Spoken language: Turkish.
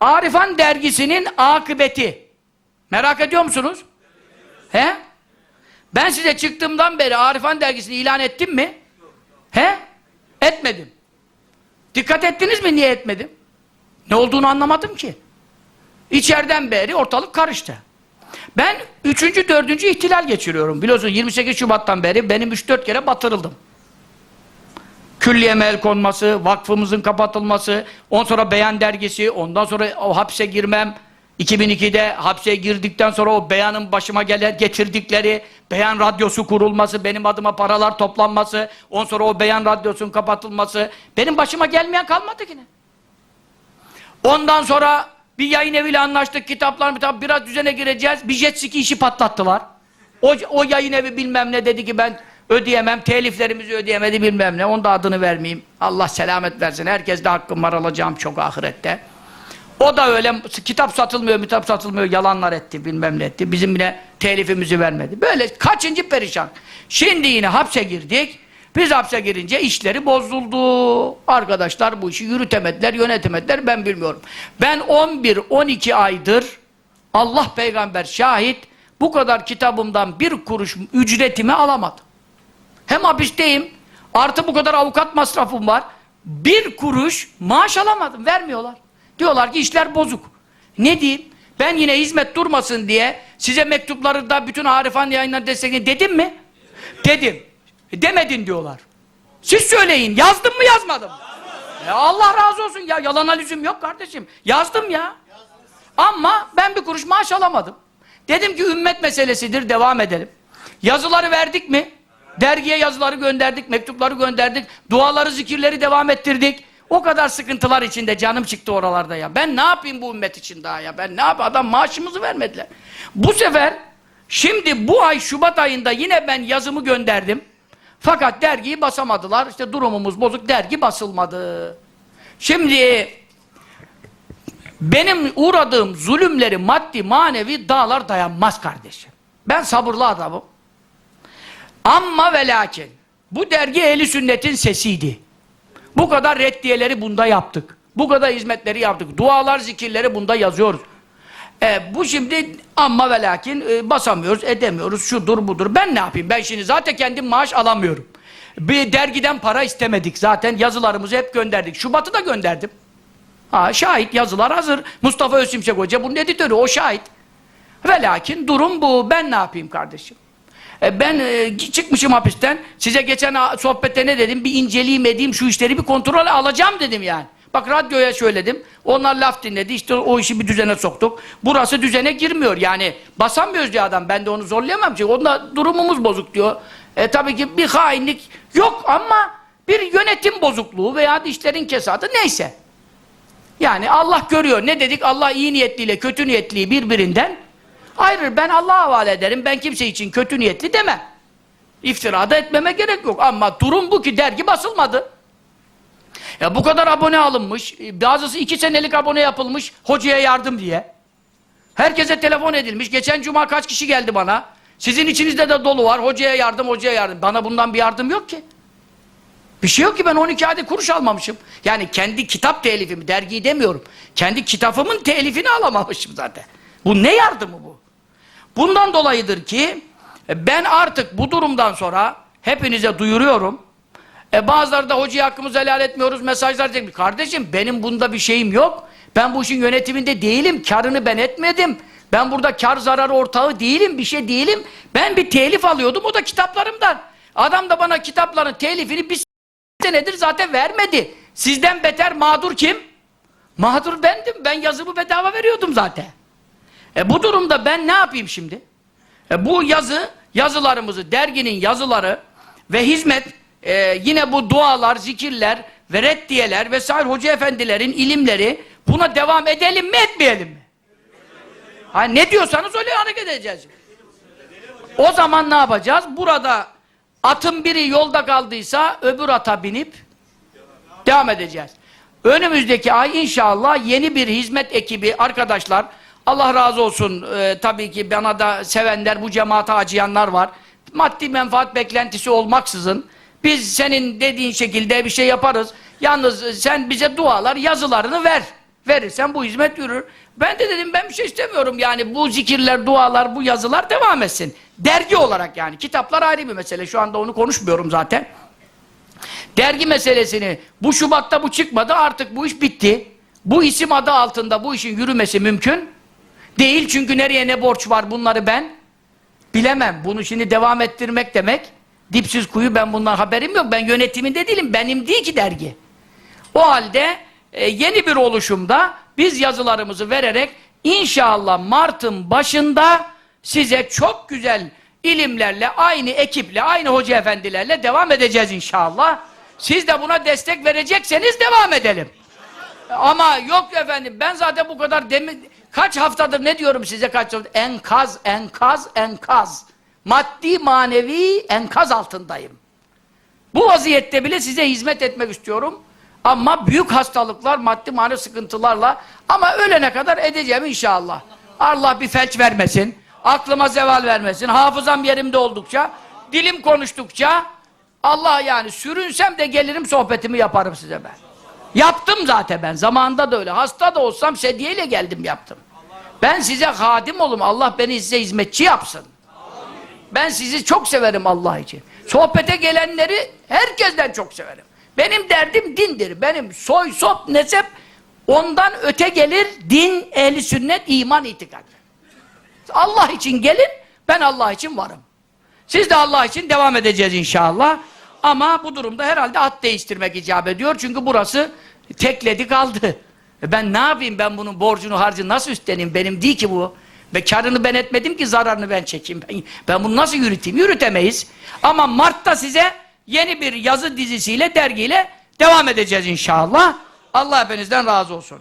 Arifan dergisinin akıbeti. Merak ediyor musunuz? He? Ben size çıktığımdan beri Arifan dergisini ilan ettim mi? He? Etmedim. Dikkat ettiniz mi niye etmedim? Ne olduğunu anlamadım ki. İçeriden beri ortalık karıştı. Ben üçüncü, dördüncü ihtilal geçiriyorum. Biliyorsun 28 Şubat'tan beri benim 3-4 kere batırıldım. Külliyeme el konması, vakfımızın kapatılması, ondan sonra beyan dergisi, ondan sonra o hapse girmem, 2002'de hapse girdikten sonra o beyanın başıma gelen getirdikleri, beyan radyosu kurulması, benim adıma paralar toplanması, ondan sonra o beyan radyosunun kapatılması, benim başıma gelmeyen kalmadı yine. Ondan sonra bir yayın eviyle anlaştık, kitaplar kitap biraz düzene gireceğiz, bir jet ski işi patlattılar. O, o yayın evi bilmem ne dedi ki ben ödeyemem, teliflerimizi ödeyemedi bilmem ne, onun da adını vermeyeyim. Allah selamet versin, herkes de hakkım var alacağım çok ahirette. O da öyle kitap satılmıyor, kitap satılmıyor, yalanlar etti, bilmem ne etti. Bizim bile telifimizi vermedi. Böyle kaçıncı perişan. Şimdi yine hapse girdik. Biz hapse girince işleri bozuldu. Arkadaşlar bu işi yürütemediler, yönetemediler ben bilmiyorum. Ben 11-12 aydır Allah peygamber şahit bu kadar kitabımdan bir kuruş ücretimi alamadım. Hem hapisteyim, artı bu kadar avukat masrafım var. Bir kuruş maaş alamadım, vermiyorlar. Diyorlar ki işler bozuk. Ne diyeyim? Ben yine hizmet durmasın diye size mektupları da bütün Arifan yayınlarını destekleyin dedim mi? Dedim. E, demedin diyorlar. Siz söyleyin. Yazdım mı yazmadım? Ya Allah razı olsun ya. Yalan lüzum yok kardeşim. Yazdım ya. Ama ben bir kuruş maaş alamadım. Dedim ki ümmet meselesidir. Devam edelim. Yazıları verdik mi? Dergiye yazıları gönderdik, mektupları gönderdik, duaları, zikirleri devam ettirdik. O kadar sıkıntılar içinde canım çıktı oralarda ya. Ben ne yapayım bu ümmet için daha ya? Ben ne yapayım? Adam maaşımızı vermediler. Bu sefer şimdi bu ay Şubat ayında yine ben yazımı gönderdim. Fakat dergiyi basamadılar. İşte durumumuz bozuk. Dergi basılmadı. Şimdi benim uğradığım zulümleri maddi manevi dağlar dayanmaz kardeşim. Ben sabırlı adamım. Amma ve lakin bu dergi ehli sünnetin sesiydi. Bu kadar reddiyeleri bunda yaptık. Bu kadar hizmetleri yaptık. Dualar, zikirleri bunda yazıyoruz. E, bu şimdi amma ve lakin e, basamıyoruz, edemiyoruz, şudur budur. Ben ne yapayım? Ben şimdi zaten kendim maaş alamıyorum. Bir dergiden para istemedik zaten. Yazılarımızı hep gönderdik. Şubat'ı da gönderdim. Ha, şahit yazılar hazır. Mustafa Özsimşek Hoca bunun editörü, o şahit. Ve lakin durum bu. Ben ne yapayım kardeşim? E, ben e, çıkmışım hapisten. Size geçen sohbette ne dedim? Bir inceleyeyim edeyim şu işleri bir kontrol alacağım dedim yani. Bak radyoya söyledim. Onlar laf dinledi. İşte o işi bir düzene soktuk. Burası düzene girmiyor. Yani basamıyoruz diyor adam. Ben de onu zorlayamam. Çünkü onda durumumuz bozuk diyor. E tabii ki bir hainlik yok ama bir yönetim bozukluğu veya işlerin kesadı neyse. Yani Allah görüyor. Ne dedik? Allah iyi niyetliyle kötü niyetliyi birbirinden ayırır. Ben Allah'a havale ederim. Ben kimse için kötü niyetli demem. İftira da etmeme gerek yok. Ama durum bu ki dergi basılmadı. Ya bu kadar abone alınmış. Bazısı iki senelik abone yapılmış hocaya yardım diye. Herkese telefon edilmiş. Geçen cuma kaç kişi geldi bana. Sizin içinizde de dolu var. Hocaya yardım, hocaya yardım. Bana bundan bir yardım yok ki. Bir şey yok ki ben 12 ayda kuruş almamışım. Yani kendi kitap telifimi, dergiyi demiyorum. Kendi kitabımın telifini alamamışım zaten. Bu ne yardımı bu? Bundan dolayıdır ki e, ben artık bu durumdan sonra hepinize duyuruyorum. E bazıları da hocaya hakkımızı helal etmiyoruz mesajlar çekmiş. Kardeşim benim bunda bir şeyim yok. Ben bu işin yönetiminde değilim. Karını ben etmedim. Ben burada kar zarar ortağı değilim. Bir şey değilim. Ben bir telif alıyordum. O da kitaplarımdan. Adam da bana kitapların telifini bir senedir zaten vermedi. Sizden beter mağdur kim? Mağdur bendim. Ben yazımı bedava veriyordum zaten. E bu durumda ben ne yapayım şimdi? E bu yazı, yazılarımızı, derginin yazıları ve hizmet, e, yine bu dualar, zikirler ve reddiyeler vesaire hoca efendilerin ilimleri buna devam edelim mi etmeyelim mi? Ha, ne diyorsanız öyle hareket edeceğiz. O zaman ne yapacağız? Burada atın biri yolda kaldıysa öbür ata binip devam edeceğiz. Önümüzdeki ay inşallah yeni bir hizmet ekibi arkadaşlar Allah razı olsun e, tabii ki bana da sevenler bu cemaate acıyanlar var. Maddi menfaat beklentisi olmaksızın biz senin dediğin şekilde bir şey yaparız. Yalnız sen bize dualar yazılarını ver. verirsen bu hizmet yürür. Ben de dedim ben bir şey istemiyorum yani bu zikirler, dualar, bu yazılar devam etsin. Dergi olarak yani. Kitaplar ayrı bir mesele. Şu anda onu konuşmuyorum zaten. Dergi meselesini bu Şubat'ta bu çıkmadı artık bu iş bitti. Bu isim adı altında bu işin yürümesi mümkün değil çünkü nereye ne borç var bunları ben bilemem. Bunu şimdi devam ettirmek demek dipsiz kuyu ben bundan haberim yok. Ben yönetiminde değilim. Benim değil ki dergi. O halde e, yeni bir oluşumda biz yazılarımızı vererek inşallah Mart'ın başında size çok güzel ilimlerle, aynı ekiple, aynı hoca efendilerle devam edeceğiz inşallah. Siz de buna destek verecekseniz devam edelim. Ama yok efendim ben zaten bu kadar demin kaç haftadır ne diyorum size kaç haftadır enkaz enkaz enkaz maddi manevi enkaz altındayım. Bu vaziyette bile size hizmet etmek istiyorum. Ama büyük hastalıklar, maddi manevi sıkıntılarla ama ölene kadar edeceğim inşallah. Allah bir felç vermesin, aklıma zeval vermesin, hafızam yerimde oldukça, dilim konuştukça Allah yani sürünsem de gelirim sohbetimi yaparım size ben. Yaptım zaten ben. Zamanında da öyle. Hasta da olsam sedyeyle geldim yaptım. Ben size hadim olum. Allah beni size hizmetçi yapsın. Ben sizi çok severim Allah için. Sohbete gelenleri herkesten çok severim. Benim derdim dindir. Benim soy, sop, nesep ondan öte gelir din, ehli sünnet, iman, itikat. Allah için gelin, ben Allah için varım. Siz de Allah için devam edeceğiz inşallah. Ama bu durumda herhalde at değiştirmek icap ediyor. Çünkü burası tekledi kaldı. E ben ne yapayım ben bunun borcunu harcını nasıl üstleneyim? Benim değil ki bu. Ve karını ben etmedim ki zararını ben çekeyim. Ben, ben bunu nasıl yürüteyim? Yürütemeyiz. Ama Mart'ta size yeni bir yazı dizisiyle, dergiyle devam edeceğiz inşallah. Allah hepinizden razı olsun.